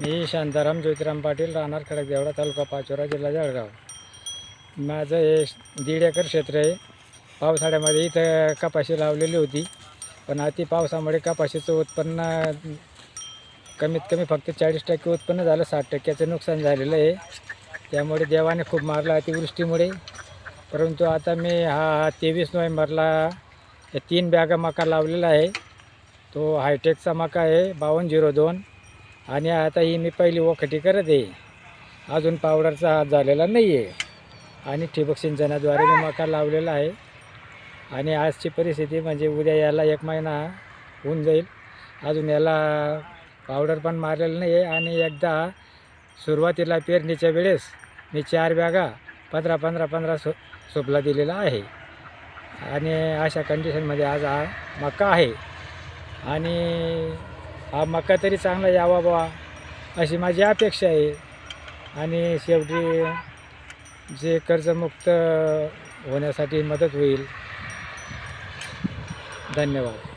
मी शांताराम ज्योतिराम पाटील राहणार खडकदेवडा तालुका पाचोरा जिल्हा जळगाव. माझं हे दीड एकर क्षेत्र आहे. पावसाळ्यामध्ये इथं कपाशी लावलेली होती पण अति पावसामुळे कपाशीचं उत्पन्न कमीत कमी फक्त चाळीस टक्के उत्पन्न झालं साठ टक्क्याचं नुकसान झालेलं आहे. त्यामुळे देवाने खूप मारला अतिवृष्टीमुळे. परंतु आता मी हा तेवीस नोव्हेंबरला हे तीन बॅगा मका लावलेला आहे. तो हायटेकचा मका आहे बावन्न झिरो दोन. आणि आता ही मी पहिली वखटी करत आहे. अजून पावडरचा हात झालेला नाही आहे आणि ठिबक सिंचनाद्वारे मी मका लावलेला आहे. आणि आजची परिस्थिती म्हणजे उद्या याला एक महिना होऊन जाईल. अजून याला पावडर पण मारलेलं नाही आहे आणि एकदा सुरुवातीला पेरणीच्या वेळेस मी चार बॅगा पंधरा पंधरा पंधरा सो सोपला दिलेला आहे. आणि अशा कंडिशनमध्ये आज हा मका आहे. आणि हा मका तरी चांगला यावा बा अशी माझी अपेक्षा आहे. आणि शेवटी जे कर्जमुक्त होण्यासाठी मदत होईल. धन्यवाद.